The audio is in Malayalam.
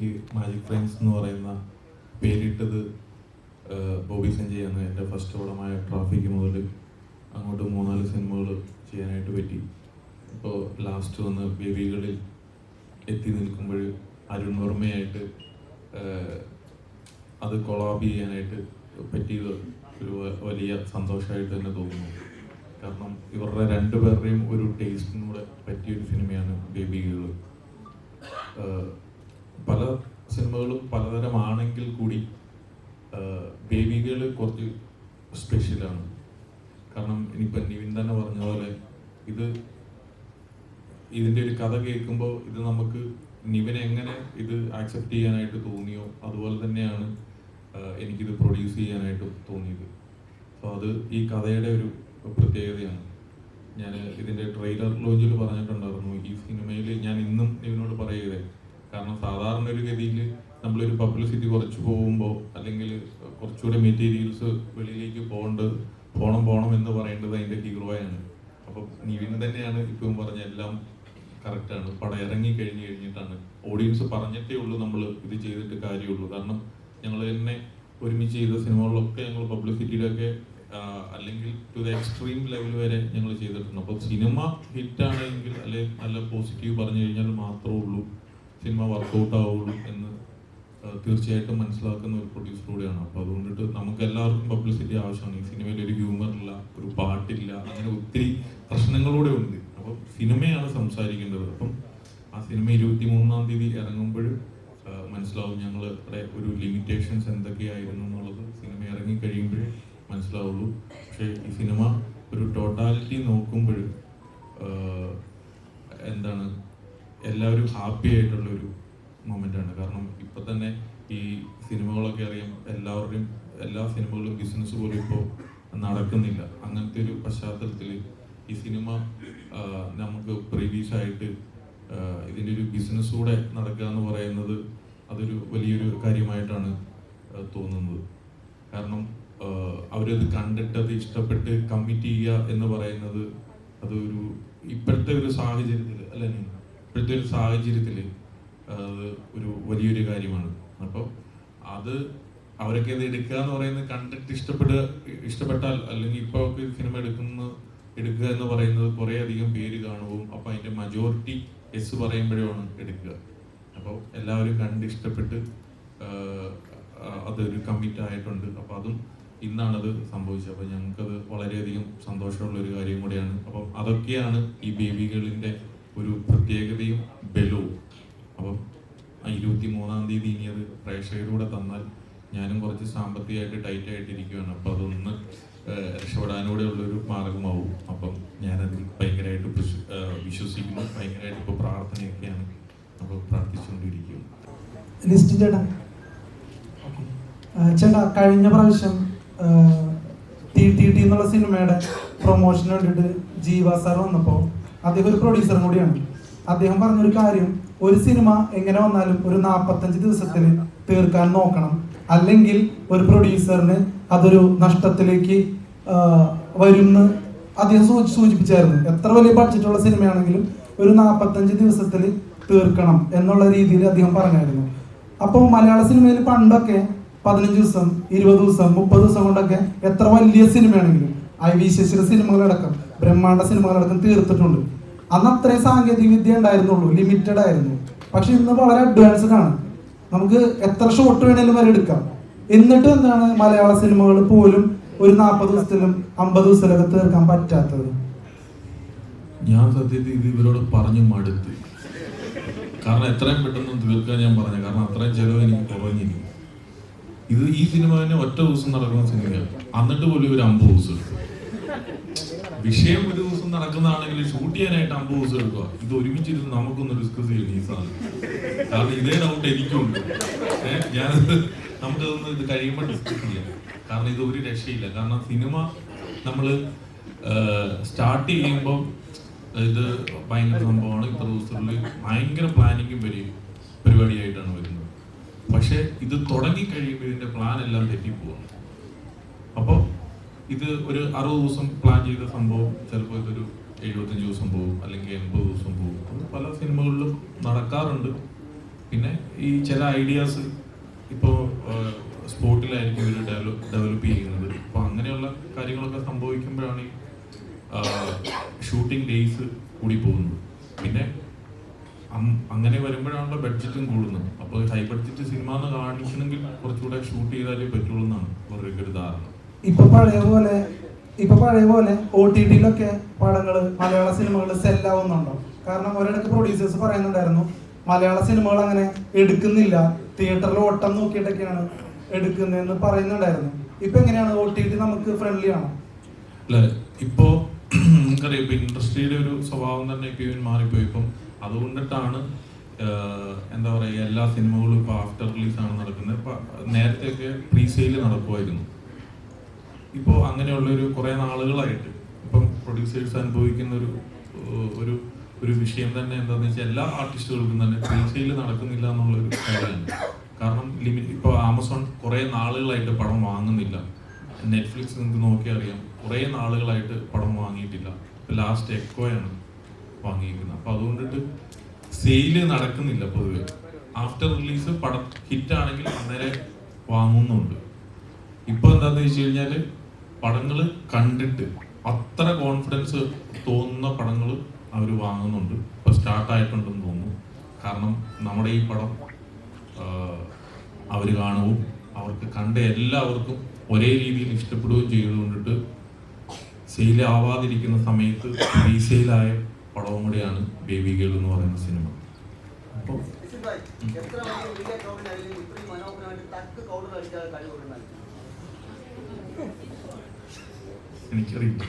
എനിക്ക് മാജിക് ഫ്രെയിംസ് എന്ന് പറയുന്ന പേരിട്ടത് ബോബി സഞ്ജയ് എന്ന് എന്റെ ഫസ്റ്റ് ഓടമായ ട്രാഫിക് മുതൽ അങ്ങോട്ട് മൂന്നാൽ സിനിമകൾ ചെയ്യാനായിട്ട് പറ്റി. ഇപ്പോൾ ലാസ്റ്റ് വന്ന് ബേബികളിൽ എത്തി നിൽക്കുമ്പോൾ അരുൺ വർമ്മയായിട്ട് അത് കൊളാബ് ചെയ്യാനായിട്ട് പറ്റിയത് ഒരു വലിയ സന്തോഷമായിട്ട് തന്നെ തോന്നുന്നു. കാരണം ഇവരുടെ രണ്ടുപേരുടെയും ഒരു ടേസ്റ്റിനൂടെ പറ്റിയൊരു സിനിമയാണ് ബേബികൾ പല സിനിമകളും പലതരമാണെങ്കിൽ കൂടി ബേബികൾ കുറച്ച് സ്പെഷ്യലാണ് കാരണം ഇനിയിപ്പോൾ നിവിൻ തന്നെ പറഞ്ഞ പോലെ ഇത് ഇതിന്റെ ഒരു കഥ കേൾക്കുമ്പോൾ ഇത് നമുക്ക് നിവിന് എങ്ങനെ ഇത് ആക്സെപ്റ്റ് ചെയ്യാനായിട്ട് തോന്നിയോ അതുപോലെ തന്നെയാണ് എനിക്കിത് പ്രൊഡ്യൂസ് ചെയ്യാനായിട്ട് തോന്നിയത്. സോ അത് ഈ കഥയുടെ ഒരു പ്രത്യേകതയാണ്. ഞാൻ ഇതിന്റെ ട്രെയിലർ ലോഞ്ചിൽ പറഞ്ഞിട്ടുണ്ടായിരുന്നു ഈ സിനിമയിൽ ഞാൻ ഇന്നും നിവിനോട് പറയുകയെ കാരണം സാധാരണ ഒരു ഗതിയിൽ നമ്മളൊരു പബ്ലിസിറ്റി കുറച്ച് പോകുമ്പോൾ അല്ലെങ്കിൽ കുറച്ചുകൂടെ മെറ്റീരിയൽസ് വെളിയിലേക്ക് പോകേണ്ടത് പോണം പോണം എന്ന് പറയേണ്ടത് അതിന്റെ ഹീറോയാണ് അപ്പം നിവിൻ തന്നെയാണ് ഇപ്പം പറഞ്ഞ എല്ലാം കറക്റ്റാണ് പടം ഇറങ്ങി കഴിഞ്ഞ് കഴിഞ്ഞിട്ടാണ്. ഓഡിയൻസ് പറഞ്ഞിട്ടേ ഉള്ളൂ നമ്മൾ ഇത് ചെയ്തിട്ട് കാര്യമുള്ളൂ. കാരണം ഞങ്ങൾ തന്നെ ഒരുമിച്ച് ചെയ്ത സിനിമകളിലൊക്കെ ഞങ്ങൾ പബ്ലിസിറ്റിയിലൊക്കെ അല്ലെങ്കിൽ ടു ദ എക്സ്ട്രീം ലെവൽ വരെ ഞങ്ങൾ ചെയ്തിട്ടുണ്ട്. അപ്പോൾ സിനിമ ഹിറ്റാണെങ്കിൽ അല്ലെങ്കിൽ നല്ല പോസിറ്റീവ് പറഞ്ഞു കഴിഞ്ഞാൽ മാത്രമേ ഉള്ളൂ. സിനിമ വർക്കൗട്ട് ആവുള്ളൂ എന്ന് തീർച്ചയായിട്ടും മനസ്സിലാക്കുന്ന ഒരു പ്രൊഡ്യൂസർ കൂടിയാണ്. അപ്പോൾ അതുകൊണ്ടിട്ട് നമുക്ക് എല്ലാവർക്കും പബ്ലിസിറ്റി ആവശ്യമാണ്. ഈ സിനിമയിൽ ഒരു ഹ്യൂമർ ഇല്ല ഒരു പാട്ടില്ല അങ്ങനെ ഒത്തിരി പ്രശ്നങ്ങളൂടെ ഉണ്ട്. അപ്പം സിനിമയാണ് സംസാരിക്കേണ്ടത്. അപ്പം ആ സിനിമ ഇരുപത്തി മൂന്നാം തീയതി ഇറങ്ങുമ്പോൾ മനസ്സിലാവും ഞങ്ങളുടെ ഒരു ലിമിറ്റേഷൻസ് എന്തൊക്കെയായിരുന്നു എന്നുള്ളത്. സിനിമ ഇറങ്ങി കഴിയുമ്പോഴേ മനസ്സിലാവുള്ളൂ. പക്ഷേ ഈ സിനിമ ഒരു ടോട്ടാലിറ്റി നോക്കുമ്പോൾ എല്ലാവരും ഹാപ്പി ആയിട്ടുള്ള ഒരു മൊമെന്റ് ആണ്. കാരണം ഇപ്പൊ തന്നെ ഈ സിനിമകളൊക്കെ അറിയാം എല്ലാവരുടെയും എല്ലാ സിനിമകളും ബിസിനസ് പോലും ഇപ്പോൾ നടക്കുന്നില്ല. അങ്ങനത്തെ ഒരു പശ്ചാത്തലത്തിൽ ഈ സിനിമ നമുക്ക് പ്രീവിയസ് ആയിട്ട് ഇതിന്റെ ഒരു ബിസിനസ് കൂടെ നടക്കുക എന്ന് പറയുന്നത് അതൊരു വലിയൊരു കാര്യമായിട്ടാണ് തോന്നുന്നത്. കാരണം അവരത് കണ്ടിട്ട് അത് ഇഷ്ടപ്പെട്ട് കമ്മിറ്റ് ചെയ്യുക എന്ന് പറയുന്നത് അതൊരു ഇപ്പോഴത്തെ ഒരു സാഹചര്യത്തിൽ അല്ലെ ഇപ്പോഴത്തെ ഒരു സാഹചര്യത്തിൽ ഒരു വലിയൊരു കാര്യമാണ്. അപ്പോൾ അത് അവരൊക്കെ ഇത് എടുക്കുക എന്ന് പറയുന്നത് കണ്ടിട്ട് ഇഷ്ടപ്പെടുക ഇഷ്ടപ്പെട്ടാൽ അല്ലെങ്കിൽ ഇപ്പോൾ സിനിമ എടുക്കുന്ന എടുക്കുക എന്ന് പറയുന്നത് കുറേ അധികം പേര് കാണുകയും അപ്പോൾ അതിന്റെ മജോറിറ്റി എസ് പറയുമ്പോഴാണ് എടുക്കുക. അപ്പോൾ എല്ലാവരും കണ്ട് ഇഷ്ടപ്പെട്ട് അതൊരു കമ്മിറ്റ് ആയിട്ടുണ്ട്. അപ്പോൾ അതും ഇന്നാണത് സംഭവിച്ചത്. അപ്പോൾ ഞങ്ങൾക്കത് വളരെയധികം സന്തോഷമുള്ള ഒരു കാര്യം കൂടിയാണ്. അപ്പം അതൊക്കെയാണ് ഈ ബേബികളിന്റെ ഒരു പ്രത്യേകതയും ബലവും. അപ്പം ആ ഇരുപത്തി മൂന്നാം തീയതി ഇനി അത് പ്രേക്ഷകരൂടെ തന്നാൽ ഞാനും കുറച്ച് സാമ്പത്തികമായിട്ട് ടൈറ്റ് ആയിട്ടിരിക്കുകയാണ് അപ്പോൾ അതൊന്ന് രക്ഷപ്പെടാനൂടെ ഉള്ളൊരു മാർഗമാവും. അപ്പം ഞാനതിൽ ഭയങ്കരമായിട്ട് വിശ്വസിക്കുന്നു. ഭയങ്കരമായിട്ട് ഇപ്പോൾ പ്രാർത്ഥനയൊക്കെയാണ് അപ്പോൾ പ്രാർത്ഥിച്ചുകൊണ്ടിരിക്കും ലിസ്റ്റ് ചേട്ടാ. കഴിഞ്ഞ പ്രാവശ്യം ടി ടി ടി എന്നുള്ള സിനിമയുടെ പ്രൊമോഷന് വേണ്ടിയിട്ട് ജീവ സാർ വന്നപ്പോൾ അദ്ദേഹം ഒരു പ്രൊഡ്യൂസറും കൂടിയാണ്. അദ്ദേഹം പറഞ്ഞൊരു കാര്യം ഒരു സിനിമ എങ്ങനെ വന്നാലും ഒരു നാൽപ്പത്തഞ്ച് ദിവസത്തിൽ തീർക്കാൻ നോക്കണം. അല്ലെങ്കിൽ ഒരു പ്രൊഡ്യൂസറിന് അതൊരു നഷ്ടത്തിലേക്ക് വരുമെന്ന് അദ്ദേഹം സൂചി- സൂചിപ്പിച്ചായിരുന്നു. എത്ര വലിയ ബഡ്ജറ്റുള്ള സിനിമയാണെങ്കിലും ഒരു നാൽപ്പത്തഞ്ച് ദിവസത്തിൽ തീർക്കണം എന്നുള്ള രീതിയിൽ അദ്ദേഹം പറഞ്ഞായിരുന്നു. അപ്പോൾ മലയാള സിനിമയിൽ പണ്ടൊക്കെ പതിനഞ്ച് ദിവസം ഇരുപത് ദിവസം മുപ്പത് ദിവസം കൊണ്ടൊക്കെ എത്ര വലിയ സിനിമയാണെങ്കിലും ഐ വി ശശിയുടെ സിനിമകളടക്കം ബ്രഹ്മാണ്ഡ സിനിമകളടക്കം തീർത്തിട്ടുണ്ട്. അന്ന് അത്രയും സാങ്കേതിക വിദ്യ ഉണ്ടായിരുന്നുള്ളൂ ലിമിറ്റഡ് ആയിരുന്നു. പക്ഷെ ഇന്ന് വളരെ അഡ്വാൻസ്ഡ് ആണ്. നമുക്ക് എത്ര ഷോട്ട് വേണേലും വരെ എടുക്കാം. എന്നിട്ട് എന്താണ് മലയാള സിനിമകൾ പോലും ഒരു നാൽപ്പത് ദിവസത്തിലും അമ്പത് ദിവസത്തിലൊക്കെ തീർക്കാൻ പറ്റാത്തത്? ഞാൻ സത്യത്തിൽ ഇത് ഇവരോട് പറഞ്ഞു മടുത്ത്. കാരണം എത്രയും പെട്ടെന്ന് തീർക്കാൻ ഞാൻ പറഞ്ഞു കാരണം അത്രയും ചെലവ് എനിക്ക് കുറഞ്ഞിരിക്കും ഇത് ഈ സിനിമ തന്നെ ഒറ്റ ദിവസം നടക്കുന്ന സിനിമയാണ്. എന്നിട്ട് പോലും ഒരു അമ്പത് ദിവസം എടുക്കും വിഷയം ഒരു ദിവസം നടക്കുന്നതാണെങ്കിൽ ഷൂട്ട് ചെയ്യാനായിട്ട് അമ്പത് ദിവസം എടുക്കുക. ഇത് ഒരുമിച്ചിരുന്ന് നമുക്കൊന്ന് ഡിസ്കസ് ചെയ്യണം ഈ സാധനം കാരണം ഇതേ ഡൗട്ട് എനിക്കുണ്ട്. ഏഹ് ഞാനത് നമുക്കതൊന്ന് ഇത് കഴിയുമ്പോൾ ഡിസ്കസ് ചെയ്യാം. കാരണം ഇത് ഒരു രക്ഷയില്ല. കാരണം സിനിമ നമ്മൾ സ്റ്റാർട്ട് ചെയ്യുമ്പോൾ ഇത് ഭയങ്കര സംഭവമാണ്. ഇത്ര ദിവസത്തിൽ ഭയങ്കര പ്ലാനിങ്ങും വരും പരിപാടിയായിട്ടാണ് വരുന്നത്. പക്ഷേ ഇത് തുടങ്ങി കഴിയുമ്പോൾ ഇതിന്റെ പ്ലാൻ എല്ലാം തെറ്റിപ്പോവാണ്. അപ്പോൾ ഇത് ഒരു അറുപത് ദിവസം പ്ലാൻ ചെയ്ത സംഭവം ചിലപ്പോൾ ഇതൊരു എഴുപത്തഞ്ച് ദിവസം പോകും അല്ലെങ്കിൽ എൺപത് ദിവസം പോകും. അത് പല സിനിമകളിലും നടക്കാറുണ്ട്. പിന്നെ ഈ ചില ഐഡിയാസ് ഇപ്പോൾ സ്പോർട്ടിലായിരിക്കും ഇവർ ഡെവലപ്പ് ഡെവലപ്പ് ചെയ്യുന്നത്. അപ്പോൾ അങ്ങനെയുള്ള കാര്യങ്ങളൊക്കെ സംഭവിക്കുമ്പോഴാണ് ഈ ഷൂട്ടിംഗ് ഡേയ്സ് കൂടി പോകുന്നത്. പിന്നെ അങ്ങനെ വരുമ്പോഴാണല്ലോ ബഡ്ജറ്റും കൂടുന്നത്. അപ്പോൾ ഹൈ ബഡ്ജറ്റ് സിനിമ എന്ന് കാണിക്കണമെങ്കിൽ കുറച്ചുകൂടെ ഷൂട്ട് ചെയ്താലേ പറ്റുള്ളൂ എന്നാണ് അവരുടെ ഒരു ധാരണ. ഇപ്പൊ പഴയ പോലെ ഇപ്പൊ പഴയ പോലെ ഒ ടി ടിയിലൊക്കെ പടങ്ങൾ മലയാള സിനിമകൾ സെല്ലാവുന്നുണ്ടോ? കാരണം ഒരിടക്ക് പ്രൊഡ്യൂസേഴ്സ് പറയുന്നുണ്ടായിരുന്നു മലയാള സിനിമകൾ അങ്ങനെ എടുക്കുന്നില്ല തിയേറ്ററിൽ ഓട്ടം നോക്കിയിട്ടൊക്കെയാണ് എടുക്കുന്നതെന്ന് പറയുന്നുണ്ടായിരുന്നു. ഇപ്പൊ എങ്ങനെയാണ് ഒ ടി ടി നമുക്ക് ഫ്രണ്ട്ലി ആണോ? ഇപ്പോ ഇപ്പൊ ഇൻഡസ്ട്രിയുടെ ഒരു സ്വഭാവം തന്നെ ഇപ്പൊ മാറിപ്പോയി. ഇപ്പം അതുകൊണ്ടിട്ടാണ് എന്താ പറയുക എല്ലാ സിനിമകളും ഇപ്പോൾ ആഫ്റ്റർ റിലീസ് ആണ് നടക്കുന്നത്. നേരത്തെയൊക്കെ പ്രീ സെയിൽ നടക്കുമായിരുന്നു. ഇപ്പോൾ അങ്ങനെയുള്ള ഒരു കുറേ നാളുകളായിട്ട് ഇപ്പം പ്രൊഡ്യൂസേഴ്സ് അനുഭവിക്കുന്ന ഒരു ഒരു ഒരു വിഷയം തന്നെ എന്താണെന്ന് വെച്ചാൽ എല്ലാ ആർട്ടിസ്റ്റുകൾക്കും തന്നെ പ്രീ സെയിൽ നടക്കുന്നില്ല എന്നുള്ളൊരു കാര്യമാണ്. കാരണം ലിമിറ്റ് ഇപ്പോൾ ആമസോൺ കുറേ നാളുകളായിട്ട് പടം വാങ്ങുന്നില്ല. നെറ്റ്ഫ്ലിക്സ് നിങ്ങൾക്ക് നോക്കിയറിയാം കുറേ നാളുകളായിട്ട് പടം വാങ്ങിയിട്ടില്ല. ഇപ്പോൾ ലാസ്റ്റ് എക്കോയാണ് വാങ്ങിയിരിക്കുന്നത്. അപ്പോൾ അതുകൊണ്ടിട്ട് സെയിൽ നടക്കുന്നില്ല പൊതുവെ. ആഫ്റ്റർ റിലീസ് പടം ഹിറ്റാണെങ്കിൽ അന്നേരം വാങ്ങുന്നുണ്ട്. ഇപ്പോൾ എന്താണെന്ന് വെച്ച് കഴിഞ്ഞാൽ പടങ്ങൾ കണ്ടിട്ട് അത്ര കോൺഫിഡൻസ് തോന്നുന്ന പടങ്ങൾ അവർ വാങ്ങുന്നുണ്ട്. ഇപ്പോൾ സ്റ്റാർട്ടായിട്ടുണ്ടെന്ന് തോന്നുന്നു. കാരണം നമ്മുടെ ഈ പടം അവർ കാണുകയും അവർക്ക് കണ്ട എല്ലാവർക്കും ഒരേ രീതിയിൽ ഇഷ്ടപ്പെടുകയും ചെയ്തുകൊണ്ടിട്ട് സെയിലാവാതിരിക്കുന്ന സമയത്ത് റീസെയിലായ പടവും കൂടിയാണ് ബേബി ഗേൾ എന്ന് പറയുന്ന സിനിമ. അപ്പോൾ എനിക്കറിയില്ല